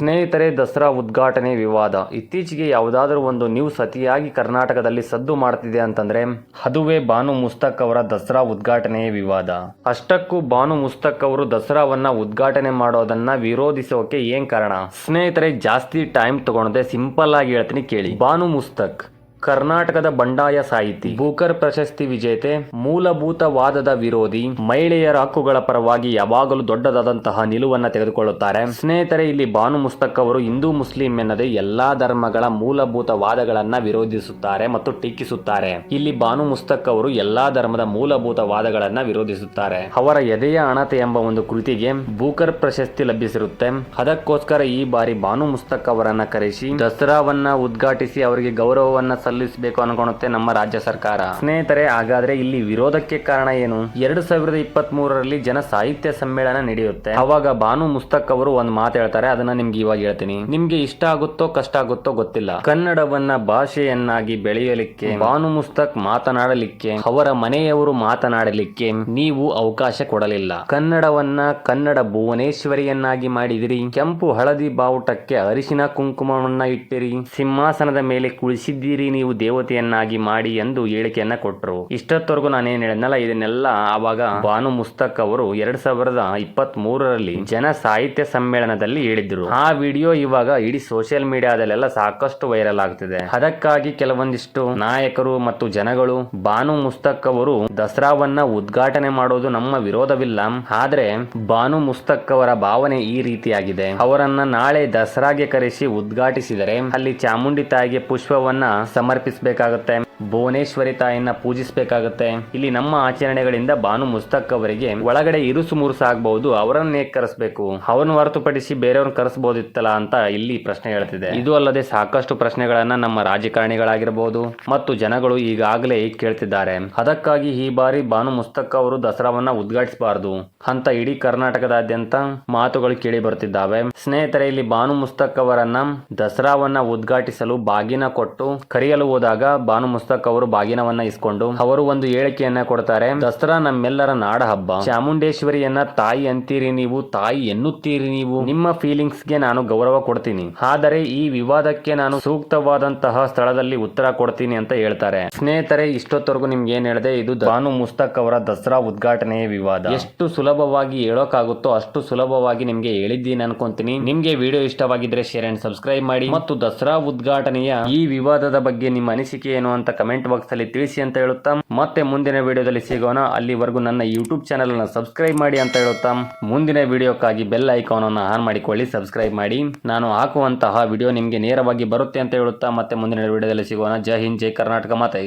ಸ್ನೇಹಿತರೆ, ದಸರಾ ಉದ್ಘಾಟನೆ ವಿವಾದ. ಇತ್ತೀಚೆಗೆ ಯಾವುದಾದ್ರೂ ಒಂದು ನ್ಯೂಸ್ ಅತಿಯಾಗಿ ಕರ್ನಾಟಕದಲ್ಲಿ ಸದ್ದು ಮಾಡ್ತಿದೆ ಅಂತಂದ್ರೆ ಅದುವೇ ಬಾನು ಮುಸ್ತಕ್ ಅವರ ದಸರಾ ಉದ್ಘಾಟನೆಯ ವಿವಾದ. ಅಷ್ಟಕ್ಕೂ ಬಾನು ಮುಸ್ತಕ್ ಅವರು ದಸರಾವನ್ನ ಉದ್ಘಾಟನೆ ಮಾಡೋದನ್ನ ವಿರೋಧಿಸೋಕೆ ಏನ್ ಕಾರಣ? ಸ್ನೇಹಿತರೆ, ಜಾಸ್ತಿ ಟೈಮ್ ತಗೊಳದೆ ಸಿಂಪಲ್ ಆಗಿ ಹೇಳ್ತೀನಿ ಕೇಳಿ. ಬಾನು ಮುಸ್ತಕ್ ಕರ್ನಾಟಕದ ಬಂಡಾಯ ಸಾಹಿತಿ. ಬೂಕರ್ ಪ್ರಶಸ್ತಿ ವಿಜೇತೆ, ಮೂಲಭೂತವಾದದ ವಿರೋಧಿ, ಮಹಿಳೆಯರ ಹಕ್ಕುಗಳ ಪರವಾಗಿ ಯಾವಾಗಲೂ ದೊಡ್ಡದಾದಂತಹ ನಿಲುವನ್ನ ತೆಗೆದುಕೊಳ್ಳುತ್ತಾರೆ. ಸ್ನೇಹಿತರೆ, ಇಲ್ಲಿ ಬಾನು ಮುಸ್ತಕ್ ಅವರು ಹಿಂದೂ ಮುಸ್ಲಿಂ ಎನ್ನದೆ ಎಲ್ಲಾ ಧರ್ಮಗಳ ಮೂಲಭೂತವಾದಗಳನ್ನ ವಿರೋಧಿಸುತ್ತಾರೆ ಮತ್ತು ಟೀಕಿಸುತ್ತಾರೆ. ಇಲ್ಲಿ ಬಾನು ಮುಸ್ತಕ್ ಅವರು ಎಲ್ಲಾ ಧರ್ಮದ ಮೂಲಭೂತವಾದಗಳನ್ನ ವಿರೋಧಿಸುತ್ತಾರೆ. ಅವರ ಎದೆಯ ಅಣತೆ ಎಂಬ ಒಂದು ಕೃತಿಗೆ ಬೂಕರ್ ಪ್ರಶಸ್ತಿ ಲಭಿಸಿರುತ್ತೆ. ಅದಕ್ಕೋಸ್ಕರ ಈ ಬಾರಿ ಬಾನು ಮುಸ್ತಕ್ ಅವರನ್ನ ಕರೆಸಿ ದಸರಾವನ್ನ ಉದ್ಘಾಟಿಸಿ ಅವರಿಗೆ ಗೌರವವನ್ನ ಸಲ್ಲಿಸಬೇಕು ಅನ್ಕೊಳುತ್ತೆ ನಮ್ಮ ರಾಜ್ಯ ಸರ್ಕಾರ. ಸ್ನೇಹಿತರೆ, ಹಾಗಾದ್ರೆ ಇಲ್ಲಿ ವಿರೋಧಕ್ಕೆ ಕಾರಣ ಏನು? ಎರಡು ಸಾವಿರದ ಇಪ್ಪತ್ತ್ ಮೂರರಲ್ಲಿ ಜನ ಸಾಹಿತ್ಯ ಸಮ್ಮೇಳನ ನಡೆಯುತ್ತೆ. ಅವಾಗ ಬಾನು ಮುಸ್ತಕ್ ಅವರು ಒಂದ್ ಮಾತು ಹೇಳ್ತಾರೆ, ಅದನ್ನ ನಿಮ್ಗೆ ಇವಾಗ ಹೇಳ್ತೀನಿ. ನಿಮ್ಗೆ ಇಷ್ಟ ಆಗುತ್ತೋ ಕಷ್ಟ ಆಗುತ್ತೋ ಗೊತ್ತಿಲ್ಲ. ಕನ್ನಡವನ್ನ ಭಾಷೆಯನ್ನಾಗಿ ಬೆಳೆಯಲಿಕ್ಕೆ ಬಾನು ಮುಸ್ತಕ್ ಮಾತನಾಡಲಿಕ್ಕೆ, ಅವರ ಮನೆಯವರು ಮಾತನಾಡಲಿಕ್ಕೆ ನೀವು ಅವಕಾಶ ಕೊಡಲಿಲ್ಲ. ಕನ್ನಡವನ್ನ ಕನ್ನಡ ಭುವನೇಶ್ವರಿಯನ್ನಾಗಿ ಮಾಡಿದಿರಿ. ಕೆಂಪು ಹಳದಿ ಬಾವುಟಕ್ಕೆ ಅರಿಶಿನ ಕುಂಕುಮವನ್ನ ಇಟ್ಟಿರಿ. ಸಿಂಹಾಸನದ ಮೇಲೆ ಕುಳಿಸಿದ್ದೀರಿ ನೀವು ದೇವತೆಯನ್ನಾಗಿ ಮಾಡಿ ಎಂದು ಹೇಳಿಕೆಯನ್ನ ಕೊಟ್ಟರು ಇಷ್ಟೊತ್ತವರೆಗೂ ನಾನೇನ್ ಹೇಳಿದ್ನಲ್ಲ, ಇದನ್ನೆಲ್ಲ ಆವಾಗ ಬಾನು ಮುಸ್ತಕ್ ಅವರು ಎರಡ್ ಸಾವಿರದ ಇಪ್ಪತ್ತ್ ಮೂರರಲ್ಲಿ ಜನ ಸಾಹಿತ್ಯ ಸಮ್ಮೇಳನದಲ್ಲಿ ಹೇಳಿದ್ರು. ಆ ವಿಡಿಯೋ ಇವಾಗ ಇಡೀ ಸೋಷಿಯಲ್ ಮೀಡಿಯಾದಲ್ಲೆಲ್ಲ ಸಾಕಷ್ಟು ವೈರಲ್ ಆಗ್ತಿದೆ. ಅದಕ್ಕಾಗಿ ಕೆಲವೊಂದಿಷ್ಟು ನಾಯಕರು ಮತ್ತು ಜನಗಳು ಬಾನು ಮುಸ್ತಕ್ ಅವರು ದಸರಾವನ್ನ ಉದ್ಘಾಟನೆ ಮಾಡೋದು ನಮ್ಮ ವಿರೋಧವಿಲ್ಲ. ಆದ್ರೆ ಬಾನು ಮುಸ್ತಕ್ ಅವರ ಭಾವನೆ ಈ ರೀತಿಯಾಗಿದೆ. ಅವರನ್ನ ನಾಳೆ ದಸರಾಗೆ ಕರೆಸಿ ಉದ್ಘಾಟಿಸಿದರೆ ಅಲ್ಲಿ ಚಾಮುಂಡಿ ತಾಯಿಗೆ ಪುಷ್ಪವನ್ನ ಸಮರ್ಪಿಸಬೇಕಾಗುತ್ತೆ ಭುವನೇಶ್ವರಿ ತಾಯಿಯನ್ನ ಪೂಜಿಸಬೇಕಾಗುತ್ತೆ. ಇಲ್ಲಿ ನಮ್ಮ ಆಚರಣೆಗಳಿಂದ ಬಾನು ಮುಸ್ತಕ್ ಅವರಿಗೆ ಒಳಗಡೆ ಇರುಸು ಮುರುಸು ಆಗಬಹುದು, ಅವರನ್ನೇ ಕರೆಸಬೇಕು. ಅವರನ್ನು ಹೊರತುಪಡಿಸಿ ಬೇರೆಯವ್ರನ್ನ ಕರೆಸಬಹುದಿತ್ತಲ್ಲ ಅಂತ ಇಲ್ಲಿ ಪ್ರಶ್ನೆ ಹೇಳ್ತಿದೆ. ಇದು ಅಲ್ಲದೆ ಸಾಕಷ್ಟು ಪ್ರಶ್ನೆಗಳನ್ನ ನಮ್ಮ ರಾಜಕಾರಣಿಗಳಾಗಿರಬಹುದು ಮತ್ತು ಜನಗಳು ಈಗಾಗಲೇ ಕೇಳ್ತಿದ್ದಾರೆ. ಅದಕ್ಕಾಗಿ ಈ ಬಾರಿ ಬಾನು ಮುಸ್ತಕ್ ಅವರು ದಸರಾವನ್ನ ಉದ್ಘಾಟಿಸಬಾರದು ಅಂತ ಇಡೀ ಕರ್ನಾಟಕದಾದ್ಯಂತ ಮಾತುಗಳು ಕೇಳಿ ಬರ್ತಿದ್ದಾವೆ. ಸ್ನೇಹಿತರೆ, ಇಲ್ಲಿ ಬಾನು ಮುಸ್ತಕ್ ಅವರನ್ನ ದಸರಾವನ್ನ ಉದ್ಘಾಟಿಸಲು ಬಾಗಿನ ಕೊಟ್ಟು ಕರೆಯಲು ಹೋದಾಗ ಬಾನು ಮುಸ್ತಕ್ ಅವರು ಬಾಗಿನವನ್ನ ಇಸ್ಕೊಂಡು ಅವರು ಒಂದು ಹೇಳಿಕೆಯನ್ನ ಕೊಡ್ತಾರೆ, ದಸರಾ ನಮ್ಮೆಲ್ಲರ ನಾಡ ಹಬ್ಬ. ಚಾಮುಂಡೇಶ್ವರಿಯನ್ನ ತಾಯಿ ಅಂತೀರಿ ನೀವು, ತಾಯಿ ಎನ್ನುತ್ತೀರಿ ನೀವು. ನಿಮ್ಮ ಫೀಲಿಂಗ್ಸ್ಗೆ ನಾನು ಗೌರವ ಕೊಡ್ತೀನಿ. ಆದರೆ ಈ ವಿವಾದಕ್ಕೆ ನಾನು ಸೂಕ್ತವಾದಂತಹ ಸ್ಥಳದಲ್ಲಿ ಉತ್ತರ ಕೊಡ್ತೀನಿ ಅಂತ ಹೇಳ್ತಾರೆ. ಸ್ನೇಹಿತರೆ, ಇಷ್ಟೊತ್ತವರೆಗೂ ನಿಮ್ಗೆ ಏನ್ ಹೇಳಿದೆ, ಇದು ಬಾನು ಮುಸ್ತಕ್ ಅವರ ದಸರಾ ಉದ್ಘಾಟನೆಯ ವಿವಾದ. ಎಷ್ಟು ಸುಲಭವಾಗಿ ಹೇಳೋಕ್ಕಾಗುತ್ತೋ ಅಷ್ಟು ಸುಲಭವಾಗಿ ನಿಮ್ಗೆ ಹೇಳಿದ್ದೀನಿ ಅನ್ಕೊಂತೀನಿ. ನಿಮ್ಗೆ ವಿಡಿಯೋ ಇಷ್ಟವಾಗಿದ್ರೆ ಶೇರ್ ಅಂಡ್ ಸಬ್ಸ್ಕ್ರೈಬ್ ಮಾಡಿ. ಮತ್ತು ದಸರಾ ಉದ್ಘಾಟನೆಯ ಈ ವಿವಾದದ ಬಗ್ಗೆ ನಿಮ್ಮ ಅನಿಸಿಕೆ ಏನು ಅಂತ ಕಮೆಂಟ್ ಬಾಕ್ಸ್ ಅಲ್ಲಿ ತಿಳಿಸಿ ಅಂತ ಹೇಳುತ್ತಾ, ಮತ್ತೆ ಮುಂದಿನ ವಿಡಿಯೋದಲ್ಲಿ ಸಿಗೋಣ. ಅಲ್ಲಿವರೆಗೂ ನನ್ನ ಯೂಟ್ಯೂಬ್ ಚಾನಲ್ ಅನ್ನು ಸಬ್ಸ್ಕ್ರೈಬ್ ಮಾಡಿ ಅಂತ ಹೇಳುತ್ತಾ, ಮುಂದಿನ ವಿಡಿಯೋಕ್ಕಾಗಿ ಬೆಲ್ ಐಕಾನ್ ಅನ್ನು ಆನ್ ಮಾಡಿಕೊಳ್ಳಿ ಸಬ್ಸ್ಕ್ರೈಬ್ ಮಾಡಿ. ನಾನು ಹಾಕುವಂತಹ ವಿಡಿಯೋ ನಿಮಗೆ ನೇರವಾಗಿ ಬರುತ್ತೆ ಅಂತ ಹೇಳುತ್ತಾ, ಮತ್ತೆ ಮುಂದಿನ ವಿಡಿಯೋದಲ್ಲಿ ಸಿಗೋಣ. ಜೈ ಹಿಂದ್, ಜೈ ಕರ್ನಾಟಕ ಮಾತೆ.